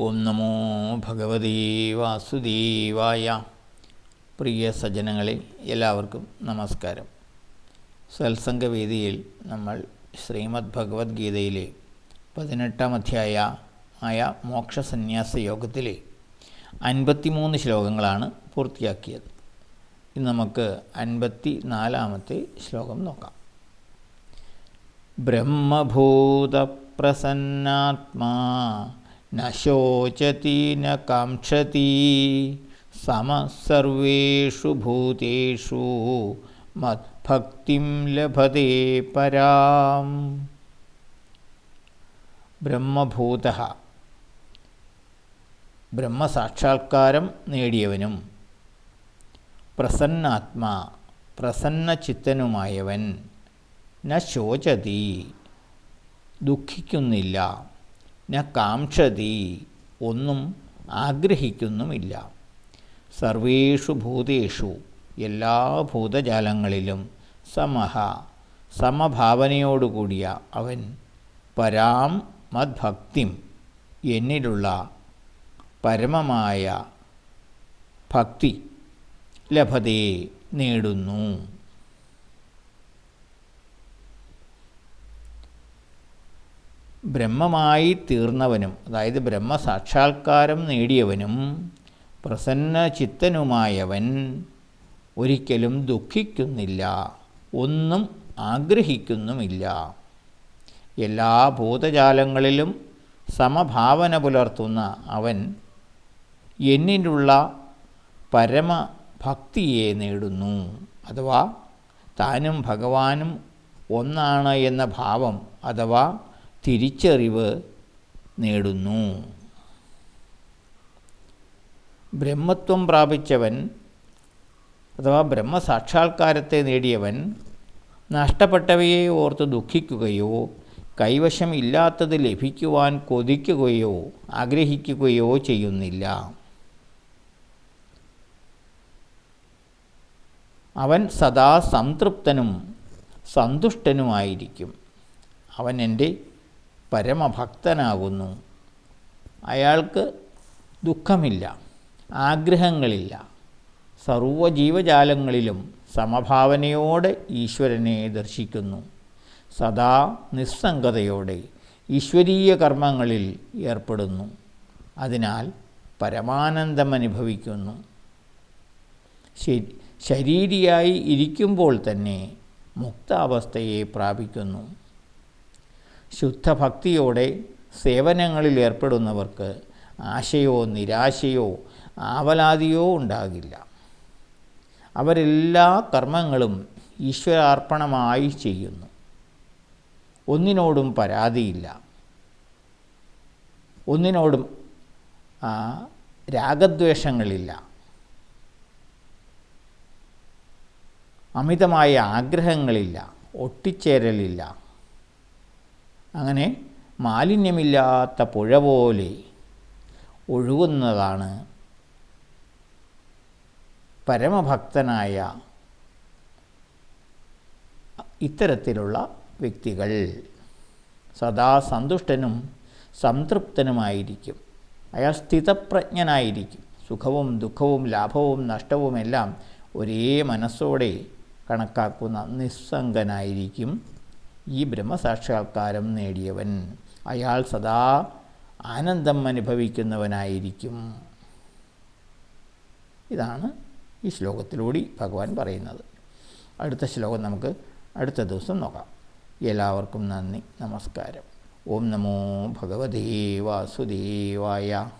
ഓം നമോ ഭഗവതീ വാസുദേവായ. പ്രിയ സജ്ജനങ്ങളെ എല്ലാവർക്കും നമസ്കാരം. സത്സംഗവേദിയിൽ നമ്മൾ ശ്രീമദ് ഭഗവത്ഗീതയിലെ പതിനെട്ടാം അധ്യായ ആയ മോക്ഷസന്യാസ യോഗത്തിലെ അൻപത്തിമൂന്ന് ശ്ലോകങ്ങളാണ് പൂർത്തിയാക്കിയത്. ഇന്ന് നമുക്ക് അൻപത്തി നാലാമത്തെ ശ്ലോകം നോക്കാം. ബ്രഹ്മഭൂതപ്രസന്നാത്മാ ന ശോചതി ന കാംക്ഷതി. സമസർവേഷു ഭൂതേഷു മദ്ഭക്തിം ലഭത്തെ പരാം. ബ്രഹ്മഭൂത. ബ്രഹ്മസാക്ഷാത്കാരം നേടിയവനും പ്രസന്നാത്മാ പ്രസന്നചിത്തനുമായവൻ ന ശോചതി ദുഃഖിക്കുന്നില്ല. ന കാംക്ഷതി ഒന്നും ആഗ്രഹിക്കുന്നുമില്ല. സർവേഷു ഭൂതേഷു എല്ലാ ഭൂതജാലങ്ങളിലും സമഹ സമഭാവനയോടുകൂടിയ അവൻ പരാം മദ്ഭക്തിം എന്നിലുള്ള പരമമായ ഭക്തി ലഭതേ നേടുന്നു. ബ്രഹ്മമായി തീർന്നവനും അതായത് ബ്രഹ്മസാക്ഷാത്കാരം നേടിയവനും പ്രസന്ന ചിത്തനുമായവൻ ഒരിക്കലും ദുഃഖിക്കുന്നില്ല ഒന്നും ആഗ്രഹിക്കുന്നുമില്ല. എല്ലാ ഭൂതജാലങ്ങളിലും സമഭാവന പുലർത്തുന്ന അവൻ എന്നിലുള്ള പരമഭക്തിയെ നേടുന്നു. അഥവാ താനും ഭഗവാനും ഒന്നാണ് എന്ന ഭാവം അഥവാ തിരിച്ചറിവ് നേടുന്നു. ബ്രഹ്മത്വം പ്രാപിച്ചവൻ അഥവാ ബ്രഹ്മസാക്ഷാത്കാരത്തെ നേടിയവൻ നഷ്ടപ്പെട്ടവയെ ഓർത്ത് ദുഃഖിക്കുകയോ കൈവശം ഇല്ലാത്തത് ലഭിക്കുവാൻ കൊതിക്കുകയോ ആഗ്രഹിക്കുകയോ ചെയ്യുന്നില്ല. അവൻ സദാ സംതൃപ്തനും സന്തുഷ്ടനുമായിരിക്കും. അവൻ എന്റെ പരമഭക്തനാകുന്നു. അയാൾക്ക് ദുഃഖമില്ല ആഗ്രഹങ്ങളില്ല. സർവജീവജാലങ്ങളിലും സമഭാവനയോടെ ഈശ്വരനെ ദർശിക്കുന്നു. സദാ നിസ്സംഗതയോടെ ഈശ്വരീയ കർമ്മങ്ങളിൽ ഏർപ്പെടുന്നു. അതിനാൽ പരമാനന്ദം അനുഭവിക്കുന്നു ശരീരിയായി ഇരിക്കുമ്പോൾ തന്നെ മുക്താവസ്ഥയെ പ്രാപിക്കുന്നു. ശുദ്ധഭക്തിയോടെ സേവനങ്ങളിൽ ഏർപ്പെടുന്നവർക്ക് ആശയോ നിരാശയോ ആവലാതിയോ ഉണ്ടാകില്ല. അവരെല്ലാ കർമ്മങ്ങളും ഈശ്വരാർപ്പണമായി ചെയ്യുന്നു. ഒന്നിനോടും പരാതിയില്ല. ഒന്നിനോടും രാഗദ്വേഷങ്ങളില്ല. അമിതമായ ആഗ്രഹങ്ങളില്ല. ഒട്ടിച്ചേരലില്ല. അങ്ങനെ മാലിന്യമില്ലാത്ത പുഴ പോലെ ഒഴുകുന്നതാണ് പരമഭക്തനായ ഇത്തരത്തിലുള്ള വ്യക്തികൾ. സദാ സന്തുഷ്ടനും സംതൃപ്തനുമായിരിക്കും. അയാൾ സ്ഥിതപ്രജ്ഞനായിരിക്കും. സുഖവും ദുഃഖവും ലാഭവും നഷ്ടവുമെല്ലാം ഒരേ മനസ്സോടെ കണക്കാക്കുന്ന നിസ്സംഗനായിരിക്കും. ഈ ബ്രഹ്മസാക്ഷാത്കാരം നേടിയവൻ. അയാൾ സദാ ആനന്ദം അനുഭവിക്കുന്നവനായിരിക്കും. ഇതാണ് ഈ ശ്ലോകത്തിലൂടെ ഭഗവാൻ പറയുന്നത്. അടുത്ത ശ്ലോകം നമുക്ക് അടുത്ത ദിവസം നോക്കാം. എല്ലാവർക്കും നന്ദി നമസ്കാരം. ഓം നമോ ഭഗവതേ വാസുദേവായ.